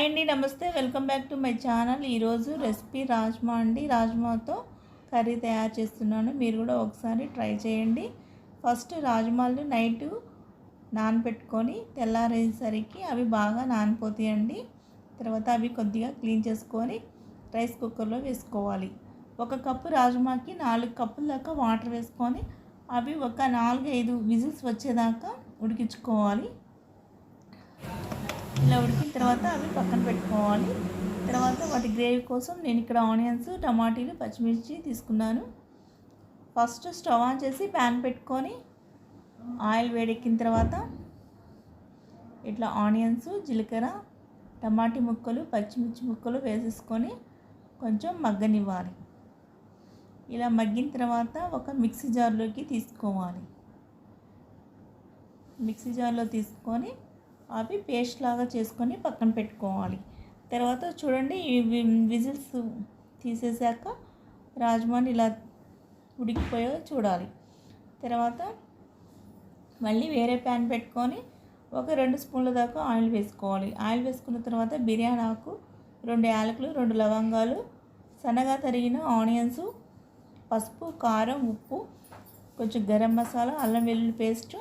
Hi అండి నమస్తే. Welcome back to my channel. ఈరోజు రెసిపీ రాజ్మా అండి. రాజ్మాతో కర్రీ తయారు చేస్తున్నాను. మీరు కూడా ఒకసారి ట్రై చేయండి. ఫస్ట్ రాజ్మాలు నైట్ నానబెట్టుకొని తెల్లారేసరికి అవి బాగా నానిపోతాయండి. తర్వాత అవి కొద్దిగా క్లీన్ చేసుకొని రైస్ కుక్కర్లో వేసుకోవాలి. ఒక కప్పు రాజ్మాకి నాలుగు కప్పుల దాకా వాటర్ వేసుకొని అవి ఒక నాలుగు ఐదు విజిల్స్ వచ్చేదాకా ఉడికించుకోవాలి. ఇలా ఉడికిన తర్వాత అవి పక్కన పెట్టుకోవాలి. తర్వాత వాటి గ్రేవీ కోసం నేను ఇక్కడ ఆనియన్స్ టమాటీలు పచ్చిమిర్చి తీసుకున్నాను. ఫస్ట్ స్టవ్ ఆన్ చేసి ప్యాన్ పెట్టుకొని ఆయిల్ వేడెక్కిన తర్వాత ఇట్లా ఆనియన్స్ జీలకర్ర టమాటీ ముక్కలు పచ్చిమిర్చి ముక్కలు వేసేసుకొని కొంచెం మగ్గనివ్వాలి. ఇలా మగ్గిన తర్వాత ఒక మిక్సీ జార్లోకి తీసుకోవాలి. మిక్సీ జార్లో తీసుకొని అవి పేస్ట్ లాగా చేసుకొని పక్కన పెట్టుకోవాలి. తర్వాత చూడండి విజిల్స్ తీసేసాక రాజ్మాని ఇలా ఉడికిపోయో చూడాలి. తర్వాత మళ్ళీ వేరే ప్యాన్ పెట్టుకొని ఒక రెండు స్పూన్ల దాకా ఆయిల్ వేసుకోవాలి. ఆయిల్ వేసుకున్న తర్వాత బిర్యానీ ఆకు రెండు యాలకులు రెండు లవంగాలు సన్నగా తరిగిన ఆనియన్స్ పసుపు కారం ఉప్పు కొంచెం గరం మసాలా అల్లం వెల్లుల్లి పేస్ట్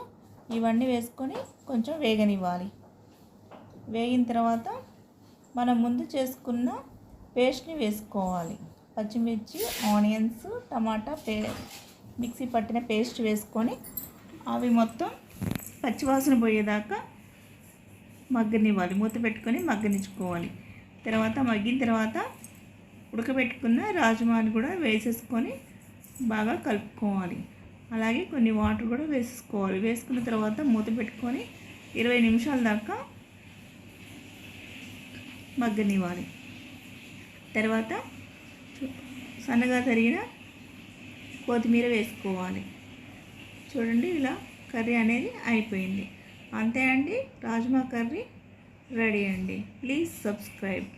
ఇవన్నీ వేసుకొని కొంచెం వేగనివ్వాలి. వేగిన తర్వాత మనం ముందు చేసుకున్న పేస్ట్ని వేసుకోవాలి. పచ్చిమిర్చి ఆనియన్స్ టమాటా పే మిక్సీ పట్టిన పేస్ట్ వేసుకొని అవి మొత్తం పచ్చివాసన పోయేదాకా మగ్గనివ్వాలి. మూత పెట్టుకొని మగ్గనిచ్చుకోవాలి. తర్వాత మగ్గిన తర్వాత ఉడకబెట్టుకున్న రాజమాని కూడా వేసేసుకొని బాగా కలుపుకోవాలి. అలాగే కొన్ని వాటర్ కూడా వేసుకోవాలి వేసుకున్న తర్వాత మూత పెట్టుకొని ఇరవై నిమిషాల దాకా మగ్గనివ్వాలి. తర్వాత సన్నగా తరిగిన కొత్తిమీర వేసుకోవాలి. చూడండి ఇలా కర్రీ అనేది అయిపోయింది. అంతే అండి. రాజ్మా కర్రీ రెడీ అండి. Please subscribe.